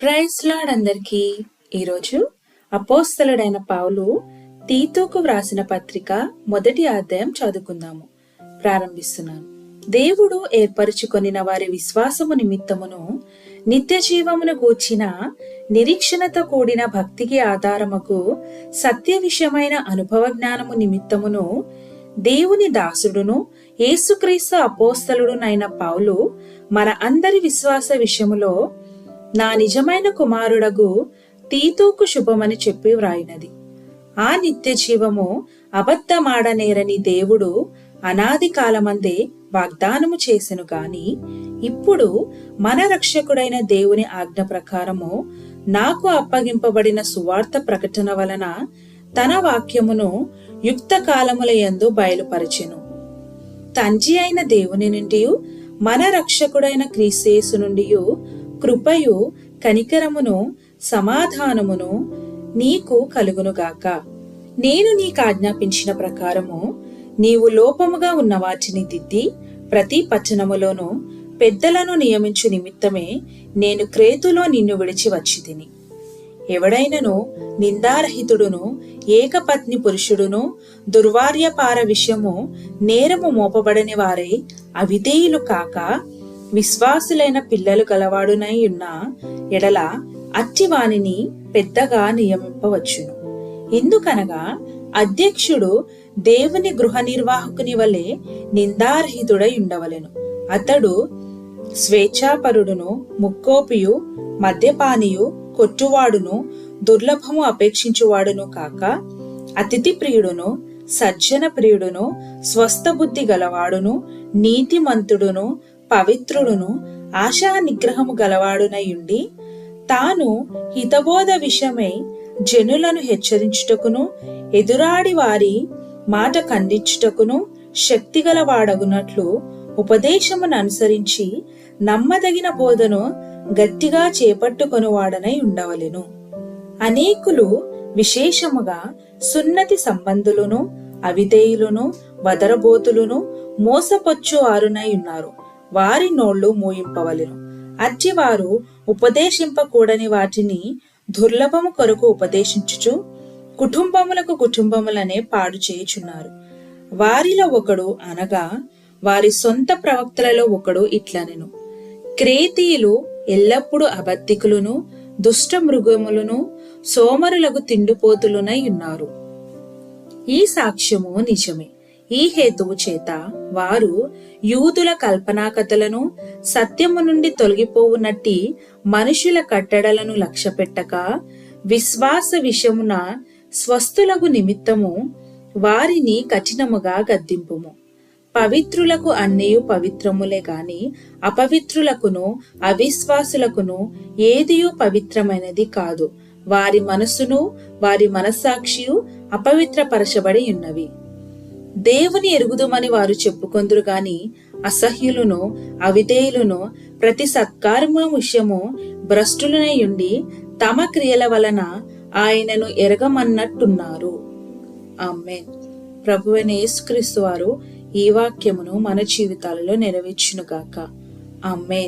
Praise lord అందరికీ. ఈరోజు అపోస్తలుడైన పావులు తీతూకు వ్రాసిన పత్రిక మొదటి అధ్యాయం చదువుకుందాము. ప్రారంభిస్తున్నాను. దేవుడు ఏర్పరుచుకొనిన వారి విశ్వాసము నిమిత్తమును నిత్య జీవమును గూర్చిన నిరీక్షణతో కూడిన భక్తికి ఆధారముకు సత్య విషయమైన అనుభవ జ్ఞానము నిమిత్తమును దేవుని దాసుడును యేసుక్రీస్తు అపోస్తలుడునైన పావులు మన అందరి విశ్వాస విషయములో నా నిజమైన కుమారుడగు తీతూకు శుభమని చెప్పి వ్రాయినది. ఆ నిత్య జీవము అబద్ధమాడనేరని దేవుడు అనాది కాలమందే వాగ్దానము చేసెను గాని ఇప్పుడు మన రక్షకుడైన దేవుని ఆజ్ఞ ప్రకారము నాకు అప్పగింపబడిన సువార్త ప్రకటన వలన తన వాక్యమును యుక్త కాలముల యందు బయలుపరచెను. తండ్రి అయిన దేవుని నుండి మన రక్షకుడైన క్రీసేసు నుండి కృపయు కనికరమును సమాధానమును నీకు కలుగునుగాక. నేను నీకు ఆజ్ఞాపించిన ప్రకారము నీవు లోపముగా ఉన్న వాటిని దిద్ది ప్రతి పట్టణములోనూ పెద్దలను నియమించు నిమిత్తమే నేను క్రేతులో నిన్ను విడిచి వచ్చి తిని ఎవడైనను నిందారహితుడును ఏకపత్ని పురుషుడును దుర్వార్యపార విషయము నేరము మోపబడని వారే అవిధేయులు కాక విశ్వాసులైన పిల్లలు గలవాడునై ఉన్న ఎడల అట్టివానిని పెద్దగా నియమింపవచ్చును. ఎందుకనగా అధ్యక్షుడు దేవుని గృహ నిర్వాహకుని వలె నిందారహితుడై ఉండవలెను అతడు స్వేచ్ఛాపరుడును ముక్కోపియు మద్యపానియు కొట్టువాడును దుర్లభము అపేక్షించువాడును కాక అతిథి ప్రియుడును సజ్జన ప్రియుడును స్వస్థ బుద్ధి గలవాడును నీతిమంతుడును పవిత్రుడును ఆశా నిగ్రహము గలవాడునయుండి తాను హితబోధ విషయమై జనులను హెచ్చరించుటకును ఎదురాడి వారి మాట ఖండించుటకును శక్తిగలవాడగునట్లు ఉపదేశమును అనుసరించి నమ్మదగిన బోధను గట్టిగా చేపట్టుకొనువాడనై ఉండవలెను. అనేకులు విశేషముగా సున్నతి సంబంధులను అవిధేయులను వదరబోతులను మోసపొచ్చు వారునై ఉన్నారు. వారి నోళ్ళు మూయింపవలెను. అట్టివారు ఉపదేశింపకూడని వాటిని దుర్లభము కొరకు ఉపదేశించుచు కుటుంబములకు కుటుంబములనే పాడు చేయుచున్నారు. వారిలో ఒకడు అనగా వారి సొంత ప్రవక్తలలో ఒకడు ఇట్లనెను. క్రేతీయులు ఎల్లప్పుడూ అబద్ధికులను దుష్ట మృగములను సోమరులకు తిండిపోతులునై ఉన్నారు. ఈ సాక్ష్యము నిజమే. ఈ హేతువు చేత వారు యూదుల కల్పనా కథలను సత్యము నుండి తొలగిపోవునట్టి మనుషుల కట్టడలను లక్ష్యపెట్టక విశ్వాస విషమున స్వస్థులకు నిమిత్తము వారిని కఠినముగా గద్దింపుము. పవిత్రులకు అన్నియు పవిత్రములే గాని అపవిత్రులకును అవిశ్వాసులకును ఏదియూ పవిత్రమైనది కాదు. వారి మనసును వారి మనస్సాక్షియు అపవిత్రపరచబడి ఉన్నవి. దేవుని ఎరుగుదుమని వారు చెప్పుకొందురు గాని అసహ్యులను అవిధేయులను ప్రతి సత్కారము విషయము భ్రష్టులనయుండి తమ క్రియల వలన ఆయనను ఎరగమన్నట్టున్నారు. ఆమెన్. ప్రభువైన యేసుక్రీస్తు వారు ఈ వాక్యమును మన జీవితాలలో నెరవేర్చునుగాక. ఆమెన్.